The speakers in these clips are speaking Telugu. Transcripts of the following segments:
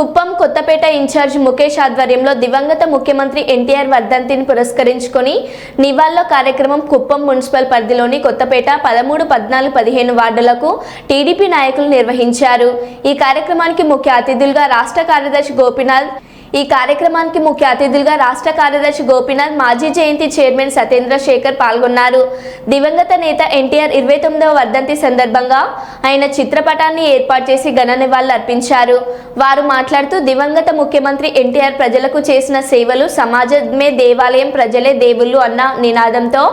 కుప్పం కొత్తపేట ఇన్ఛార్జ్ ముఖేష్ ఆధ్వర్యంలో దివంగత ముఖ్యమంత్రి ఎన్టీఆర్ వర్ధంతిని పురస్కరించుకొని నివాళుల కార్యక్రమం కుప్పం మున్సిపల్ పరిధిలోని కొత్తపేట పదమూడు పద్నాలుగు పదిహేను వార్డులకు టీడీపీ నాయకులు నిర్వహించారు. ఈ కార్యక్రమానికి ముఖ్య అతిథులుగా రాష్ట్ర కార్యదర్శి గోపినాథ్ ఈ కార్యక్రమానికి ముఖ్య అతిథులుగా రాష్ట్ర కార్యదర్శి గోపీనాథ్ మాజీ జయంతి చైర్మన్ సతేంద్ర శేఖర్ పాల్గొన్నారు. దివంగత నేత ఎన్టీఆర్ ఇరవై తొమ్మిదవ వర్ధంతి సందర్భంగా ఆయన చిత్రపటాన్ని ఏర్పాటు చేసి ఘన నివాళులు అర్పించారు. వారు మాట్లాడుతూ దివంగత ముఖ్యమంత్రి ఎన్టీఆర్ ప్రజలకు చేసిన సేవలు సమాజమే దేవాలయం ప్రజలే దేవుళ్ళు అన్న నినాదంతో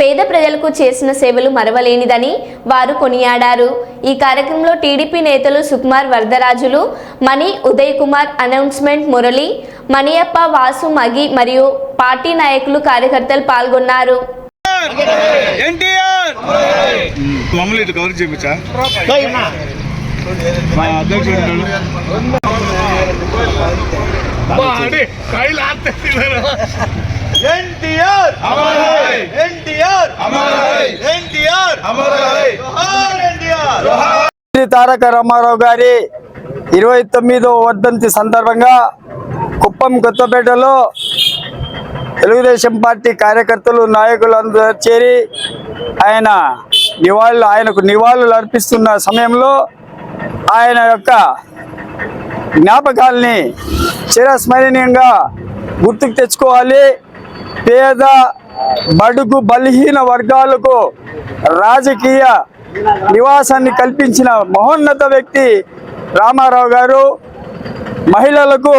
పేద ప్రజలకు చేసిన సేవలు మరవలేనిదని వారు కొనియాడారు. ఈ కార్యక్రమంలో టీడీపీ నేతలు సుకుమార్ వరదరాజులు మణి ఉదయ్ కుమార్ అనౌన్స్మెంట్ మురళి మణియప్ప వాసు మగి మరియు పార్టీ నాయకులు కార్యకర్తలు పాల్గొన్నారు. ఎన్టీఆర్. ఎన్టీఆర్! ఎన్టీఆర్! తారక రామారావు గారి ఇరవై తొమ్మిదో వర్ధంతి సందర్భంగా కుప్పం కొత్తపేటలో తెలుగుదేశం పార్టీ కార్యకర్తలు నాయకులు అందరూ చేరి ఆయన నివాళులు ఆయనకు నివాళులు అర్పిస్తున్న సమయంలో ఆయన యొక్క జ్ఞాపకాల్ని చిరస్మరణీయంగా గుర్తుకు తెచ్చుకోవాలి. పేద బడుగు బలహీన వర్గాలకు రాజకీయ నివాసాన్ని కల్పించిన మహోన్నత వ్యక్తి రామారావు గారు మహిళలకు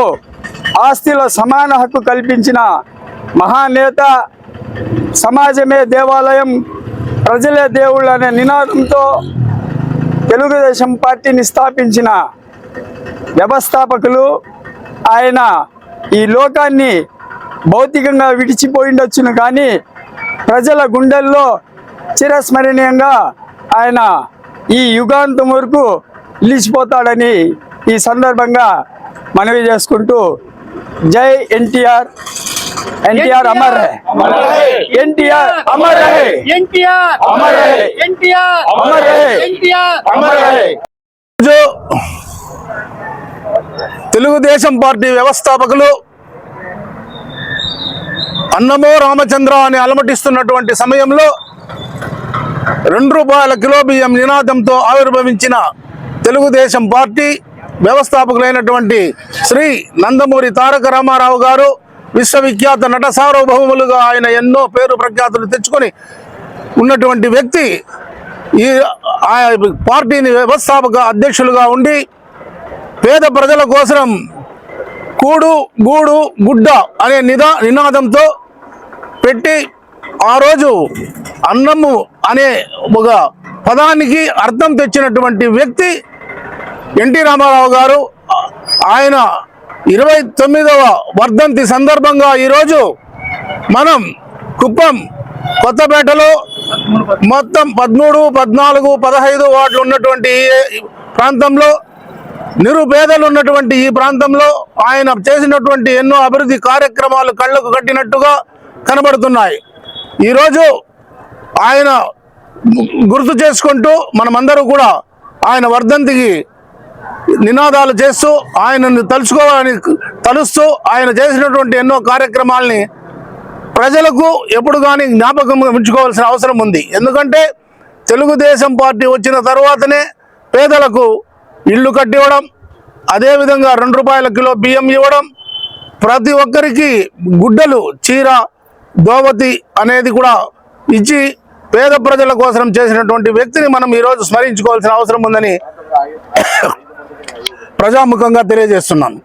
ఆస్తిల సమాన హక్కు కల్పించిన మహానేత సమాజమే దేవాలయం ప్రజలే దేవుళ్ళు అనే నినాదంతో తెలుగుదేశం పార్టీని స్థాపించిన వ్యవస్థాపకులు. ఆయన ఈ లోకాన్ని భౌతికంగా విడిచిపోయిండొచ్చును కానీ ప్రజల గుండెల్లో చిరస్మరణీయంగా ఆయన ఈ యుగాంతం వరకు నిలిచిపోతాడని ఈ సందర్భంగా మనవి చేసుకుంటూ జై ఎన్టీఆర్. ఎన్టీఆర్ అమర్ ఎన్టీఆర్ అమర్ ఎన్టీఆర్ అమర్ ఎన్టీఆర్ అమర్ అమర్ తెలుగుదేశం పార్టీ వ్యవస్థాపకులు అన్నమో రామచంద్ర అని అలమటిస్తున్నటువంటి సమయంలో రెండు రూపాయల కిలో బియ్యం నినాదంతో ఆవిర్భవించిన తెలుగుదేశం పార్టీ వ్యవస్థాపకులైనటువంటి శ్రీ నందమూరి తారక రామారావు గారు విశ్వవిఖ్యాత నట సార్వభౌములుగా ఆయన ఎన్నో పేరు ప్రఖ్యాతులు తెచ్చుకొని ఉన్నటువంటి వ్యక్తి ఈ పార్టీని వ్యవస్థాపక అధ్యక్షులుగా ఉండి పేద ప్రజల కోసం కూడు గూడు గుడ్డ అనే నిదా నినాదంతో పెట్టి ఆ రోజు అన్నము అనే ఒక పదానికి అర్థం తెచ్చినటువంటి వ్యక్తి ఎన్టీ రామారావు గారు ఆయన ఇరవై తొమ్మిదవ వర్ధంతి సందర్భంగా ఈరోజు మనం కుప్పం కొత్తపేటలో మొత్తం పదమూడు పద్నాలుగు పదహైదు వార్డులు ఉన్నటువంటి ప్రాంతంలో నిరుపేదలు ఉన్నటువంటి ఈ ప్రాంతంలో ఆయన చేసినటువంటి ఎన్నో అభివృద్ధి కార్యక్రమాలు కళ్ళకు కట్టినట్టుగా కనబడుతున్నాయి. ఈరోజు ఆయన గుర్తు చేసుకుంటూ మనమందరూ కూడా ఆయన వర్ధంతికి నినాదాలు చేస్తూ ఆయనను తలుచుకోవాలని తలుస్తూ ఆయన చేసినటువంటి ఎన్నో కార్యక్రమాల్ని ప్రజలకు ఎప్పుడు కానీ జ్ఞాపకం ఉంచుకోవాల్సిన అవసరం ఉంది. ఎందుకంటే తెలుగుదేశం పార్టీ వచ్చిన తర్వాతనే పేదలకు ఇల్లు కట్టివ్వడం అదేవిధంగా రెండు రూపాయల కిలో బియ్యం ఇవ్వడం ప్రతి ఒక్కరికి గుడ్డలు చీర దోవతి అనేది కూడా ఇచ్చి పేద ప్రజల కోసం చేసినటువంటి వ్యక్తిని మనం ఈరోజు స్మరించుకోవాల్సిన అవసరం ఉందని ప్రజాముఖంగా తెలియజేస్తున్నాను.